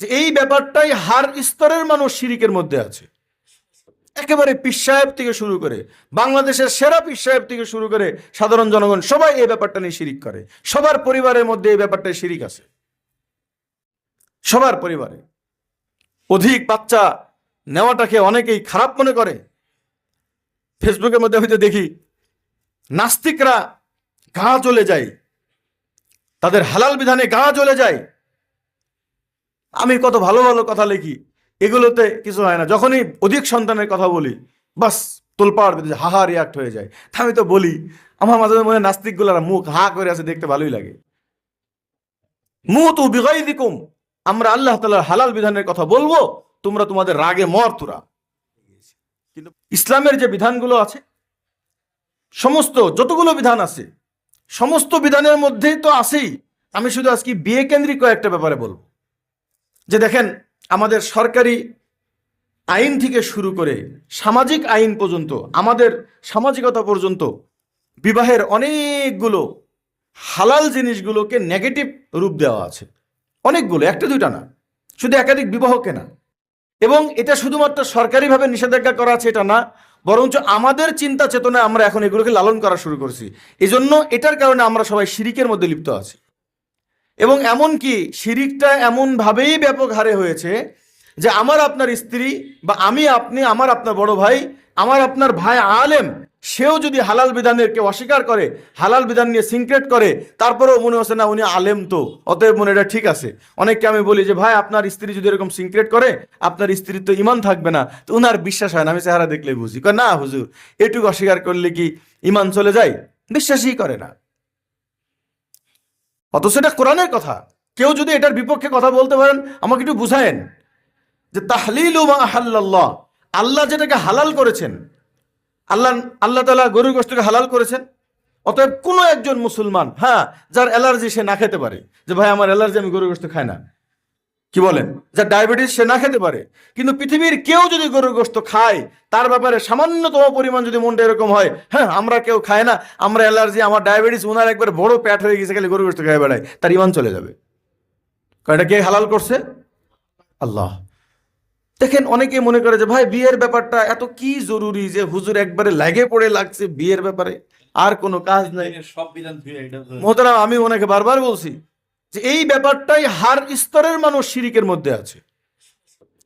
যে এই ব্যাপারটাই হার স্তরের মানুষ শিরিকের মধ্যে আছে। একেবারে পীর সাহেব থেকে শুরু করে বাংলাদেশের সেরা পীর সাহেব থেকে শুরু করে সাধারণ জনগণ সবাই এই ব্যাপারটা নিয়ে শিরিক করে। সবার পরিবারের মধ্যে এই ব্যাপারটায় শিরিক আছে। সবার পরিবারে। অধিক বাচ্চা নেওয়াটাকে অনেকেই খারাপ মনে করে। ফেসবুকের মধ্যে হয়তো দেখি নাস্তিকরা গা চলে যায়। তাদের হালাল বিধানে গা চলে যায়। আমি কত ভালো ভালো কথা লিখি, এগুলোতে কিছু হয় না। যখনই অধিক সন্তানের কথা বলি, বাস তোলপাড় বেঁধে হাহা রিয়াক্ট হয়ে যায়। আমি তো বলি, আমার মাঝে মনে নাস্তিকগুলারা মুখ হা করে আছে, দেখতে ভালোই লাগে। মুহ তু বিগাই দিকুম আমরা আল্লাহ তালার হালাল বিধানের কথা বলব, তোমরা তোমাদের রাগে মর তোরা। কিন্তু ইসলামের যে বিধানগুলো আছে, সমস্ত যতগুলো বিধান আছে, সমস্ত বিধানের মধ্যেই তো আছেই। আমি শুধু আজকে বিয়ে কেন্দ্রিক কয়েকটা ব্যাপারে বলব। যে দেখেন, আমাদের সরকারি আইন থেকে শুরু করে সামাজিক আইন পর্যন্ত, আমাদের সামাজিকতা পর্যন্ত বিবাহের অনেকগুলো হালাল জিনিসগুলোকে নেগেটিভ রূপ দেওয়া আছে। অনেকগুলো, একটা দুইটা না। শুধু একাধিক বিবাহ কেনা এবং এটা শুধুমাত্র সরকারিভাবে নিষেধাজ্ঞা করা আছে, এটা না। বরঞ্চ আমাদের চিন্তা চেতনায় আমরা এখন এগুলোকে লালন করা শুরু করছি। এজন্য এটার কারণে আমরা সবাই শিরিকের মধ্যে লিপ্ত আছি। এবং এমনকি শিরিকটা এমনভাবেই ব্যাপক হারে হয়েছে যে আমার আপনার স্ত্রী বা আমি আপনি, আমার আপনার বড় ভাই, আমার আপনার ভাই আলেম, সেও যদি হালাল বিধানের কেউ অস্বীকার করে, হালাল বিধান নিয়ে সিনক্রেট করে, তারপরেও মনে হচ্ছে না উনি আলেম তো। অতএব মনে এটা ঠিক আছে। অনেককে আমি বলি যে, ভাই, আপনার স্ত্রী যদি এরকম সিনক্রেট করে, আপনার স্ত্রীর তো ইমান থাকবে না। তো উনার বিশ্বাস হয় না, আমি চেহারা দেখলেই বুঝি। না, হুজুর, এটুকু অস্বীকার করলে কি ইমান চলে যায়? বিশ্বাসই করে না। অথচ এটা কোরআনের কথা। কেউ যদি এটার বিপক্ষে কথা বলতে পারেন, আমাকে একটু বুঝায়েন। যে তাহলিল আল্লাহ আল্লাহ যেটাকে হালাল করেছেন, আল্লাহ আল্লাহ তালা গরু গোষ্ঠীকে হালাল করেছেন, অতএব কোনো একজন মুসলমান হ্যাঁ যার অ্যালার্জি সে না খেতে পারে, যে ভাই আমার অ্যালার্জি, আমি গরু গোষ্ঠ খাই না। কি বলেন যার ডায়াবেটিস সে না খেতে পারে। কিন্তু পৃথিবীর কেউ যদি গরুর গোস্ত খায় তার ব্যাপারে সামান্যতম পরিমাণ যদি মনটা এরকম হয় হ্যাঁ আমরা কেউ খায় না। আমরা অ্যালার্জি আমার ডায়াবেটিস ওনার একবার বড় প্যাট হয়ে গেছে খালি গরুর গোস্ত খাই বেড়ায়। তার ইমান চলে যাবে। কারণ এটা কে হালাল করছে? আল্লাহ। দেখেন অনেকে মনে করে যে ভাই বিয়ের ব্যাপারটা এত কি জরুরি যে হুজুর একবারে লাগে পড়ে লাগছে বিয়ের ব্যাপারে? আর কোনো কাজ নাই। সব বিধান মোহতারাম আমি ওনাকে বারবার বলছি যে এই ব্যাপারটাই হার স্তরের মানুষ শিরিকের মধ্যে আছে।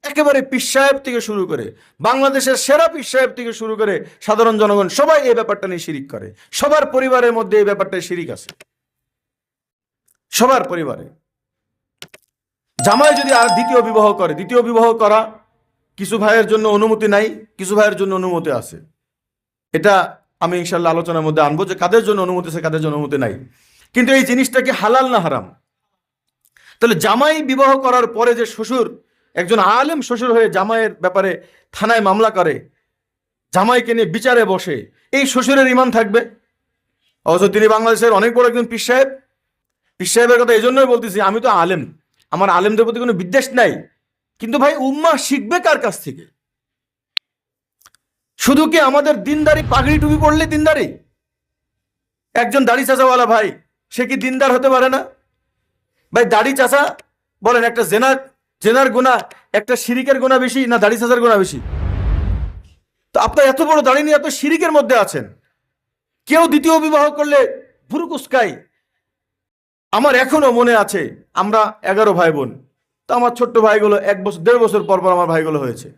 একেবারে পীর সাহেব থেকে শুরু করে বাংলাদেশের সেরা পীর সাহেব থেকে শুরু করে সাধারণ জনগণ সবাই এই ব্যাপারটা নিয়ে শিরিক করে। সবার পরিবারের মধ্যে এই ব্যাপারটাই শিরিক আছে। সবার পরিবারে। জামাই যদি আর দ্বিতীয় বিবাহ করে, দ্বিতীয় বিবাহ করা কিছু ভাইয়ের জন্য অনুমতি নাই, কিছু ভাইয়ের জন্য অনুমতি আছে। এটা আমি ইনশাল্লাহ আলোচনার মধ্যে আনব যে কাদের জন্য অনুমতি আছে, কাদের জন্য অনুমতি নাই। কিন্তু এই জিনিসটা কি হালাল না হারাম? তাহলে জামাই বিবাহ করার পরে যে শ্বশুর, একজন আলেম শ্বশুর হয়ে জামাইয়ের ব্যাপারে থানায় মামলা করে, জামাইকে নিয়ে বিচারে বসে, এই শ্বশুরের ইমান থাকবে? অথচ তিনি বাংলাদেশের অনেক বড় একজন পীর সাহেব। পীর সাহেবের কথা এই জন্যই বলতেছি, আমি তো আলেম। আমার আলেমদের প্রতি কোনো বিদ্বেষ নাই। কিন্তু ভাই, উম্মা শিখবে কার কাছ থেকে? শুধু কি আমাদের দিনদারি পাগড়ি টুপি পড়লে দিনদারি? একজন দাড়ি চাচাওয়ালা ভাই, সে কি দিনদার হতে পারে না? ভাই, দাড়ি চাচা, বলেন, একটা জেনার জেনার গুণা, একটা শিরিকের গুণা বেশি না দাড়ি চাচার গুণা বেশি? তো আপনার এত বড় দাড়ি নিয়ে এত শিরিকের মধ্যে আছেন। কেউ দ্বিতীয় বিবাহ করলে ভুরু কুসকাই আমার এখনও মনে আছে, আমরা এগারো ভাই বোন তো আমার ছোট্ট ভাইগুলো এক বছর, দেড় বছর পর পর আমার ভাইগুলো হয়েছে।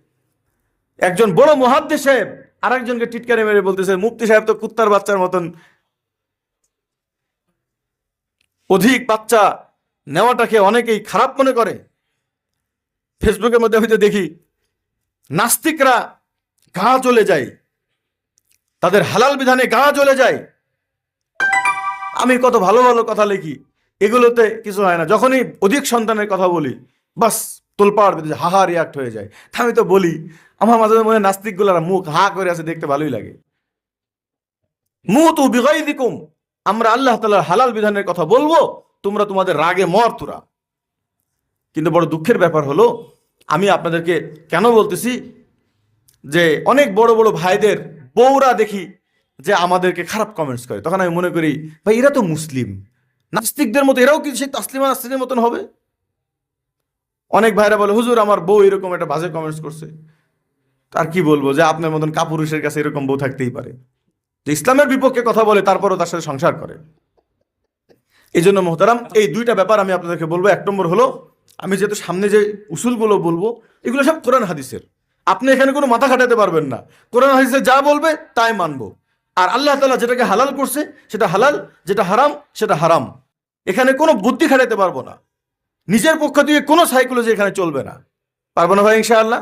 একজন বড় মহাদ্দে সাহেব আর একজনকে টিটকারে মেরে বলতেছে, মুফতি সাহেব তো কুত্তার বাচ্চার মতন। অধিক বাচ্চা নেওয়াটাকে অনেকেই খারাপ মনে করে। ফেসবুকের মধ্যে হয়তো দেখি, নাস্তিকরা গা চলে যায়। তাদের হালাল বিধানে গা চলে যায়। আমি কত ভালো ভালো কথা লিখি, এগুলোতে কিছু হয় না। যখনই অধিক সন্তানের কথা বলি, বাস তোলপাড় বেঁধে হাহা রিয়াক্ট হয়ে যায়। তা আমি তো বলি, আমার মাঝে মনে নাস্তিকগুলারা মুখ হা করে আছে দেখতে ভালোই লাগে। মুহ তু দিকুম আমরা আল্লাহ তালার হালাল বিধানের কথা বলব তোমরা তোমাদের রাগে মর তোরা। কিন্তু বড় দুঃখের ব্যাপার হলো, আমি আপনাদেরকে কেন বলতেছি যে অনেক বড় বড় ভাইদের বউরা দেখি যে আমাদেরকে খারাপ কমেন্টস করে। তখন আমি মনে করি, ভাই এরা তো মুসলিম। নাস্তিকদের মতো এরাও কি সেই তাসলিমা নাস্তিকের মতন হবে? অনেক ভাইরা বলে, হুজুর, আমার বউ এরকম একটা বাজে কমেন্টস করছে। তার কি বলব যে আপনার মতন কাপুরুষের কাছে এরকম বউ থাকতেই পারে। যে ইসলামের বিপক্ষে কথা বলে, তারপরও তার সাথে সংসার করে। এই জন্য মোহতারাম, এই দুইটা ব্যাপার আমি আপনাদেরকে বলব। এক নম্বর হলো, আমি যেহেতু সামনে যে উসুলগুলো বলব, এগুলো সব কোরআন হাদিসের। আপনি এখানে কোনো মাথা খাটাতে পারবেন না। কোরআন হাদিসে যা বলবে, তাই মানবো। আর আল্লাহ তালা যেটাকে হালাল করছে, সেটা হালাল, যেটা হারাম, সেটা হারাম। এখানে কোনো বুদ্ধি খাটাতে পারব না। নিজের পক্ষ থেকে কোনো সাইকোলজি এখানে চলবে না। পারব না ভাই, ইনশাআল্লাহ?